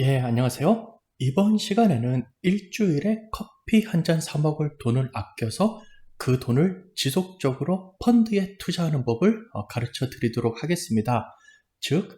예, 안녕하세요. 이번 시간에는 일주일에 커피 한 잔 사 먹을 돈을 아껴서 그 돈을 지속적으로 펀드에 투자하는 법을 어, 가르쳐 드리도록 하겠습니다. 즉,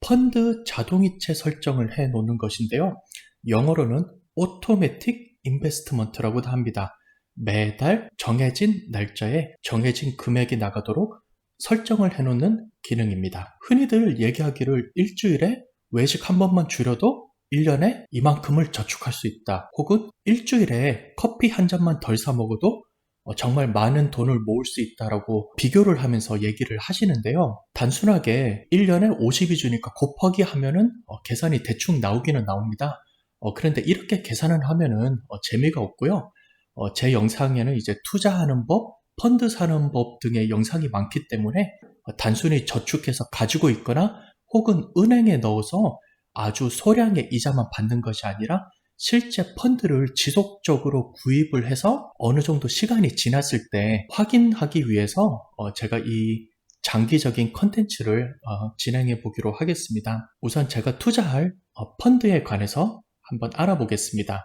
펀드 자동이체 설정을 해 놓는 것인데요. 영어로는 오토매틱 인베스트먼트라고도 합니다. 매달 정해진 날짜에 정해진 금액이 나가도록 설정을 해 놓는 기능입니다. 흔히들 얘기하기를 일주일에 외식 한 번만 줄여도 1년에 이만큼을 저축할 수 있다. 혹은 일주일에 커피 한 잔만 덜 사 먹어도 어, 정말 많은 돈을 모을 수 있다라고 비교를 하면서 얘기를 하시는데요. 단순하게 1년에 50이 주니까 곱하기 하면은 어, 계산이 대충 나오기는 나옵니다. 어, 그런데 이렇게 계산을 하면은 어, 재미가 없고요. 어, 제 영상에는 이제 투자하는 법, 펀드 사는 법 등의 영상이 많기 때문에 어, 단순히 저축해서 가지고 있거나 혹은 은행에 넣어서 아주 소량의 이자만 받는 것이 아니라 실제 펀드를 지속적으로 구입을 해서 어느 정도 시간이 지났을 때 확인하기 위해서 어, 제가 이 장기적인 컨텐츠를 어, 진행해 보기로 하겠습니다. 우선 제가 투자할 어, 펀드에 관해서 한번 알아보겠습니다.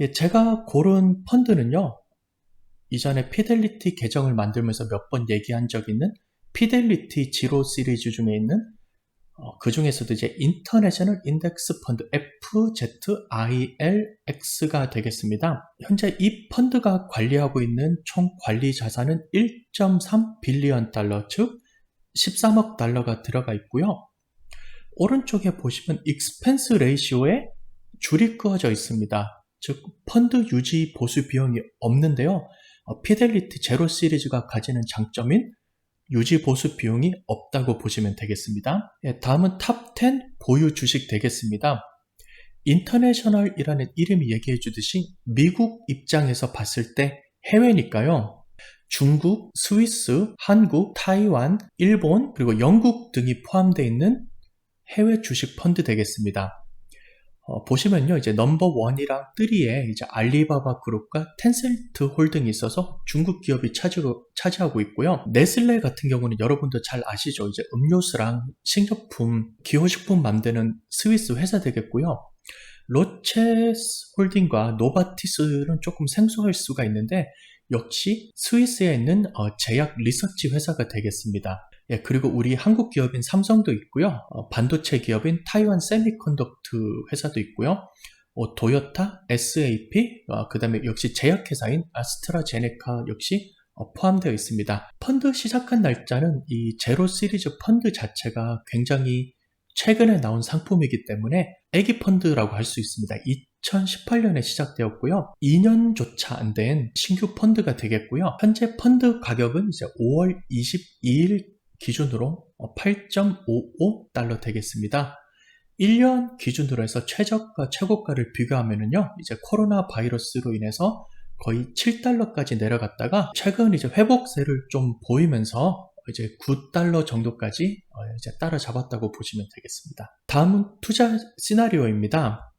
예, 제가 고른 펀드는요, 이전에 피델리티 계정을 만들면서 몇 번 얘기한 적 있는 피델리티 지로 시리즈 중에 있는 어, 그 중에서도 이제 인터내셔널 인덱스 펀드 FZILX가 되겠습니다. 현재 이 펀드가 관리하고 있는 총 관리 자산은 1.3 빌리언 달러, 즉 13억 달러가 들어가 있고요. 오른쪽에 보시면 익스펜스 레이시오에 줄이 그어져 있습니다. 즉 펀드 유지 보수 비용이 없는데요. 어, 피델리티 제로 시리즈가 가지는 장점인 유지 보수 비용이 없다고 보시면 되겠습니다. 예, 다음은 탑 10 보유 주식 되겠습니다. 인터내셔널이라는 이름이 얘기해 주듯이 미국 입장에서 봤을 때 해외니까요. 중국, 스위스, 한국, 타이완, 일본, 그리고 영국 등이 포함되어 있는 해외 주식 펀드 되겠습니다. 어, 보시면요, 이제 넘버 원이랑 3에 이제 알리바바 그룹과 텐센트 홀딩이 있어서 중국 기업이 차지, 차지하고 있고요. 네슬레 같은 경우는 여러분도 잘 아시죠? 이제 음료수랑 식료품, 기호식품 만드는 스위스 회사 되겠고요. 로체스 홀딩과 노바티스는 조금 생소할 수가 있는데 역시 스위스에 있는 어, 제약 리서치 회사가 되겠습니다. 예, 그리고 우리 한국 기업인 삼성도 있고요. 어, 반도체 기업인 타이완 세미컨덕트 회사도 있고요. 어, 도요타, SAP, 어, 그 다음에 역시 제약회사인 아스트라제네카 역시 어, 포함되어 있습니다. 펀드 시작한 날짜는 이 제로 시리즈 펀드 자체가 굉장히 최근에 나온 상품이기 때문에 애기 펀드라고 할 수 있습니다. 2018년에 시작되었고요. 2년조차 안 된 신규 펀드가 되겠고요. 현재 펀드 가격은 이제 5월 22일 기준으로 8.55달러 되겠습니다. 1년 기준으로 해서 최저가, 최고가를 비교하면은요, 이제 코로나 바이러스로 인해서 거의 7달러까지 내려갔다가 최근 이제 회복세를 좀 보이면서 이제 9달러 정도까지 어, 이제 따라잡았다고 보시면 되겠습니다. 다음은 투자 시나리오입니다.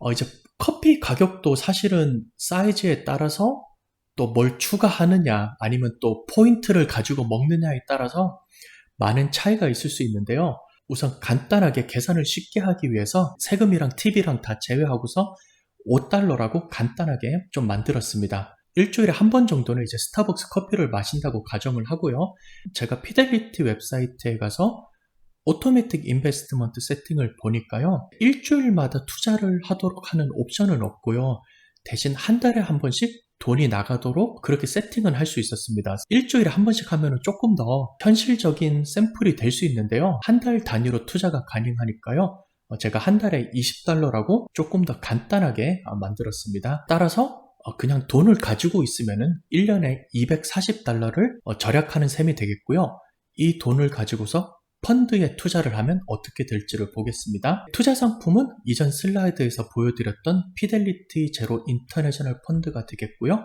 어, 이제 커피 가격도 사실은 사이즈에 따라서 또 뭘 추가하느냐 아니면 또 포인트를 가지고 먹느냐에 따라서 많은 차이가 있을 수 있는데요. 우선 간단하게 계산을 쉽게 하기 위해서 세금이랑 팁이랑 다 제외하고서 5달러라고 간단하게 좀 만들었습니다. 일주일에 한 번 정도는 이제 스타벅스 커피를 마신다고 가정을 하고요. 제가 피델리티 웹사이트에 가서 오토매틱 인베스트먼트 세팅을 보니까요. 일주일마다 투자를 하도록 하는 옵션은 없고요. 대신 한 달에 한 번씩 돈이 나가도록 그렇게 세팅은 할수 있었습니다. 일주일에 한 번씩 하면 조금 더 현실적인 샘플이 될 수 있는데요. 한 달 단위로 투자가 가능하니까요. 어, 제가 한 달에 20달러라고 조금 더 간단하게 어, 만들었습니다. 따라서 어, 그냥 돈을 가지고 있으면은 1년에 240달러를 절약하는 셈이 되겠고요. 이 돈을 가지고서 펀드에 투자를 하면 어떻게 될지를 보겠습니다. 투자 상품은 이전 슬라이드에서 보여드렸던 피델리티 제로 인터내셔널 펀드가 되겠고요.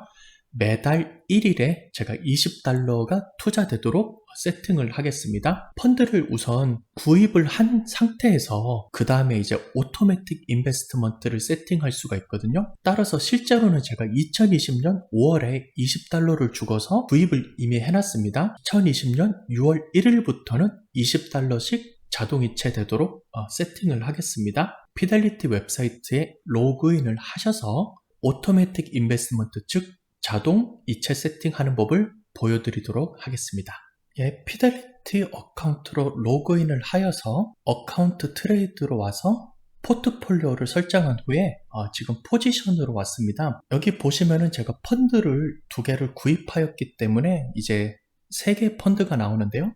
매달 1일에 제가 20달러가 투자되도록 세팅을 하겠습니다. 펀드를 우선 구입을 한 상태에서 그 다음에 이제 오토매틱 인베스트먼트를 세팅할 수가 있거든요. 따라서 실제로는 제가 2020년 5월에 20달러를 주고서 구입을 이미 해놨습니다. 2020년 6월 1일부터는 20달러씩 자동이체 되도록 어, 세팅을 하겠습니다. 피델리티 웹사이트에 로그인을 하셔서 오토매틱 인베스트먼트 즉 자동 이체 세팅하는 법을 보여드리도록 하겠습니다. 예, 피델리티 어카운트로 로그인을 하여서 어카운트 트레이드로 와서 포트폴리오를 설정한 후에 어, 지금 포지션으로 왔습니다. 여기 보시면은 제가 펀드를 두 개를 구입하였기 때문에 이제 세 개 펀드가 나오는데요.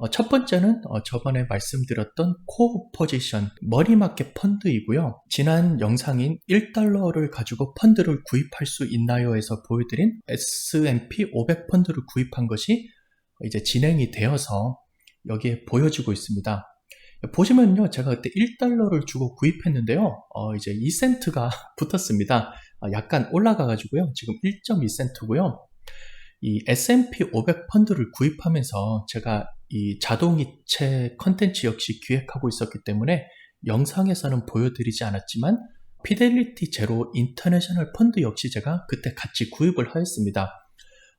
어, 첫 번째는 어, 저번에 말씀드렸던 코어 포지션 머리마켓 펀드이고요. 지난 영상인 1달러를 가지고 펀드를 구입할 수 있나요에서 보여드린 S&P 500 펀드를 구입한 것이 이제 진행이 되어서 여기에 보여지고 있습니다. 보시면요, 제가 그때 1달러를 주고 구입했는데요, 어, 이제 2센트가 붙었습니다. 아, 약간 올라가가지고요, 지금 1.2센트고요. 이 S&P 500 펀드를 구입하면서 제가 이 자동이체 컨텐츠 역시 기획하고 있었기 때문에 영상에서는 보여드리지 않았지만 피델리티 제로 인터내셔널 펀드 역시 제가 그때 같이 구입을 하였습니다.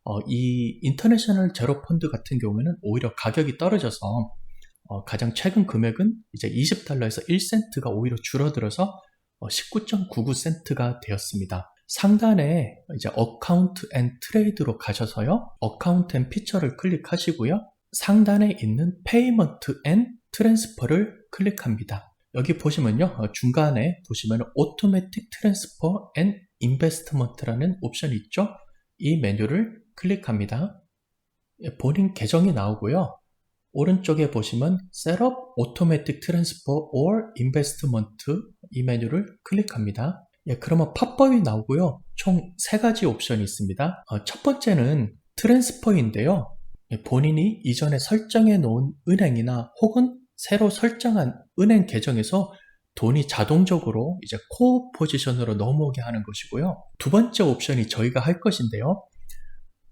어, 이 인터내셔널 제로 펀드 같은 경우에는 오히려 가격이 떨어져서 어, 가장 최근 금액은 이제 20달러에서 1센트가 오히려 줄어들어서 어, 19.99센트가 되었습니다. 상단에 이제 어카운트 앤 트레이드로 가셔서요. 어카운트 앤 피처를 클릭하시고요. 상단에 있는 페이먼트 앤 트랜스퍼를 클릭합니다. 여기 보시면요. 어, 중간에 보시면 오토매틱 트랜스퍼 앤 인베스트먼트라는 옵션이 있죠. 이 메뉴를 클릭합니다. 예, 본인 계정이 나오고요. 오른쪽에 보시면 Setup Automatic Transfer or Investment 이 메뉴를 클릭합니다. 예, 그러면 팝업이 나오고요. 총 세 가지 옵션이 있습니다. 어, 첫 번째는 트랜스퍼인데요. 예, 본인이 이전에 설정해 놓은 은행이나 혹은 새로 설정한 은행 계정에서 돈이 자동적으로 이제 코어 포지션으로 넘어오게 하는 것이고요. 두 번째 옵션이 저희가 할 것인데요.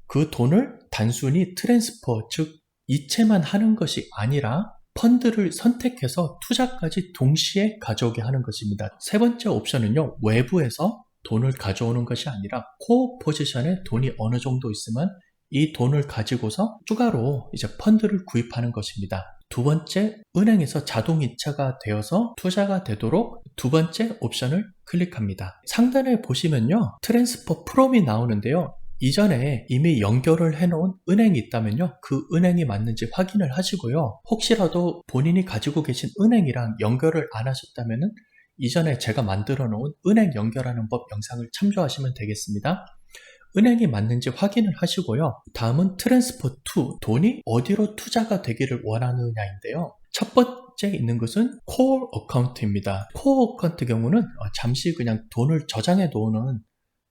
그 돈을 단순히 트랜스퍼, 즉 이체만 하는 것이 아니라 펀드를 선택해서 투자까지 동시에 가져오게 하는 것입니다. 세 번째 옵션은요, 외부에서 돈을 가져오는 것이 아니라 코어 포지션에 돈이 어느 정도 있으면 이 돈을 가지고서 추가로 이제 펀드를 구입하는 것입니다. 두 번째, 은행에서 자동 이체가 되어서 투자가 되도록 두 번째 옵션을 클릭합니다. 상단에 보시면요, 트랜스퍼 프롬이 나오는데요. 이전에 이미 연결을 해놓은 은행이 있다면요. 그 은행이 맞는지 확인을 하시고요. 혹시라도 본인이 가지고 계신 은행이랑 연결을 안 하셨다면 은 이전에 제가 만들어 놓은 은행 연결하는 법 영상을 참조하시면 되겠습니다. 은행이 맞는지 확인을 하시고요. 다음은 트랜스퍼 투 돈이 어디로 투자가 되기를 원하느냐인데요. 첫 번째 있는 것은 코어 어카운트입니다. 코어 어카운트 경우는 잠시 그냥 돈을 저장해 놓는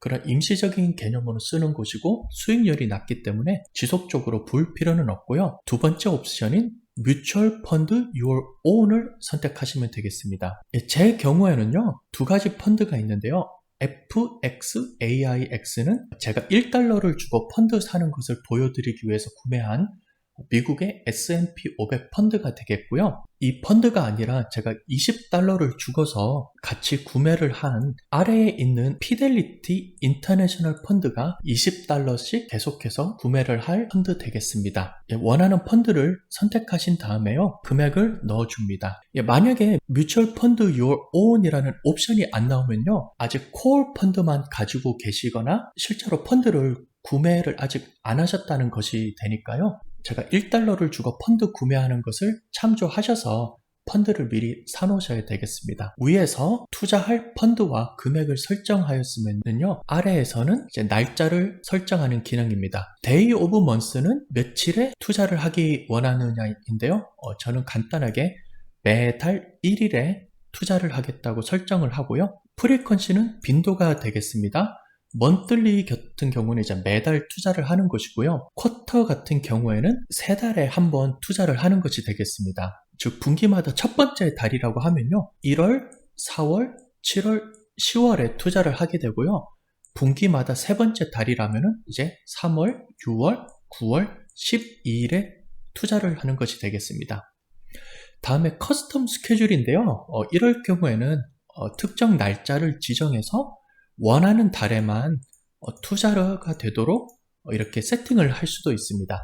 그런 임시적인 개념으로 쓰는 곳이고 수익률이 낮기 때문에 지속적으로 볼 필요는 없고요. 두 번째 옵션인 뮤추얼 펀드 your own을 선택하시면 되겠습니다. 예, 제 경우에는요, 두 가지 펀드가 있는데요. FXAIX는 제가 1달러를 주고 펀드 사는 것을 보여드리기 위해서 구매한 미국의 S&P 500 펀드가 되겠고요. 이 펀드가 아니라 제가 20달러를 주고서 같이 구매를 한 아래에 있는 피델리티 인터내셔널 펀드가 20달러씩 계속해서 구매를 할 펀드 되겠습니다. 예, 원하는 펀드를 선택하신 다음에요. 금액을 넣어줍니다. 예, 만약에 뮤추얼 펀드 your own이라는 옵션이 안 나오면요. 아직 코어 펀드만 가지고 계시거나 실제로 펀드를 구매를 아직 안 하셨다는 것이 되니까요. 제가 1달러를 주고 펀드 구매하는 것을 참조하셔서 펀드를 미리 사놓으셔야 되겠습니다. 위에서 투자할 펀드와 금액을 설정하였으면요. 아래에서는 이제 날짜를 설정하는 기능입니다. 데이 오브 먼스는 며칠에 투자를 하기 원하느냐인데요. 어, 저는 간단하게 매달 1일에 투자를 하겠다고 설정을 하고요. 프리퀀시는 빈도가 되겠습니다. 먼틀리 같은 경우는 이제 매달 투자를 하는 것이고요. 쿼터 같은 경우에는 세 달에 한 번 투자를 하는 것이 되겠습니다. 즉 분기마다 첫 번째 달이라고 하면요. 1월, 4월, 7월, 10월에 투자를 하게 되고요. 분기마다 세 번째 달이라면은 이제 3월, 6월, 9월, 12일에 투자를 하는 것이 되겠습니다. 다음에 커스텀 스케줄인데요. 어, 이럴 경우에는 어, 특정 날짜를 지정해서 원하는 달에만 어, 투자가 되도록 어, 이렇게 세팅을 할 수도 있습니다.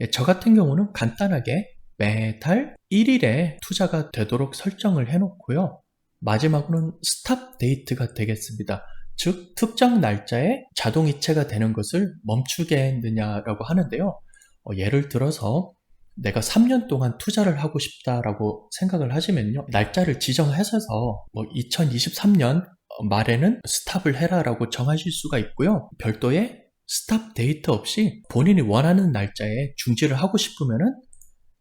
예, 저 같은 경우는 간단하게 매달 1일에 투자가 되도록 설정을 해놓고요. 마지막으로는 스탑 데이트가 되겠습니다. 즉, 특정 날짜에 자동이체가 되는 것을 멈추게 했느냐라고 하는데요. 어, 예를 들어서 내가 3년 동안 투자를 하고 싶다라고 생각을 하시면요. 날짜를 지정하셔서 뭐 2023년 말에는 스탑을 해라라고 정하실 수가 있고요. 별도의 스탑 데이트 없이 본인이 원하는 날짜에 중지를 하고 싶으면은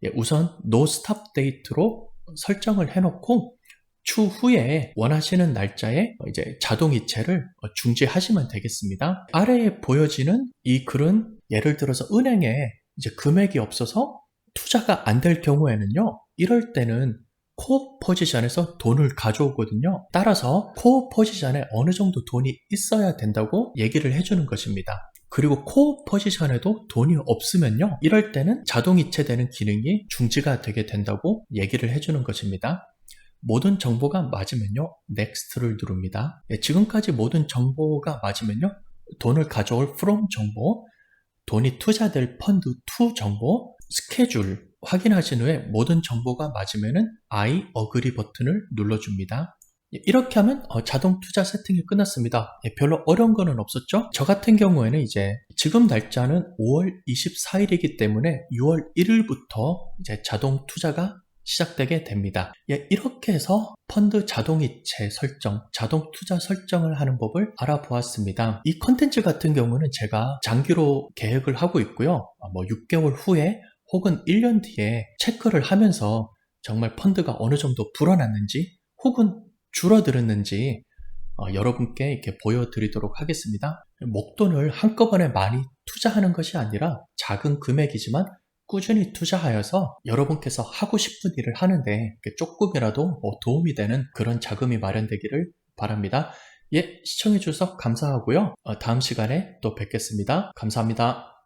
예, 우선 노 스탑 데이트로 설정을 해놓고 추후에 원하시는 날짜에 이제 자동 이체를 중지하시면 되겠습니다. 아래에 보여지는 이 글은 예를 들어서 은행에 이제 금액이 없어서 투자가 안 될 경우에는요, 이럴 때는 코어 포지션에서 돈을 가져오거든요. 따라서 코어 포지션에 어느 정도 돈이 있어야 된다고 얘기를 해주는 것입니다. 그리고 코어 포지션에도 돈이 없으면요. 이럴 때는 자동 이체되는 기능이 중지가 되게 된다고 얘기를 해주는 것입니다. 모든 정보가 맞으면요. 넥스트를 누릅니다. 예, 지금까지 모든 정보가 맞으면요. 돈을 가져올 from 정보, 돈이 투자될 펀드 to 정보, 스케줄 확인하신 후에 모든 정보가 맞으면은 I agree 버튼을 눌러줍니다. 예, 이렇게 하면 어, 자동 투자 세팅이 끝났습니다. 예, 별로 어려운 거는 없었죠? 저 같은 경우에는 이제 지금 날짜는 5월 24일이기 때문에 6월 1일부터 이제 자동 투자가 시작되게 됩니다. 예, 이렇게 해서 펀드 자동이체 설정, 자동 투자 설정을 하는 법을 알아보았습니다. 이 컨텐츠 같은 경우는 제가 장기로 계획을 하고 있고요. 어, 뭐 6개월 후에 혹은 1년 뒤에 체크를 하면서 정말 펀드가 어느 정도 불어났는지 혹은 줄어들었는지 어, 여러분께 이렇게 보여드리도록 하겠습니다. 목돈을 한꺼번에 많이 투자하는 것이 아니라 작은 금액이지만 꾸준히 투자하여서 여러분께서 하고 싶은 일을 하는데 조금이라도 뭐 도움이 되는 그런 자금이 마련되기를 바랍니다. 예, 시청해주셔서 감사하고요. 어, 다음 시간에 또 뵙겠습니다. 감사합니다.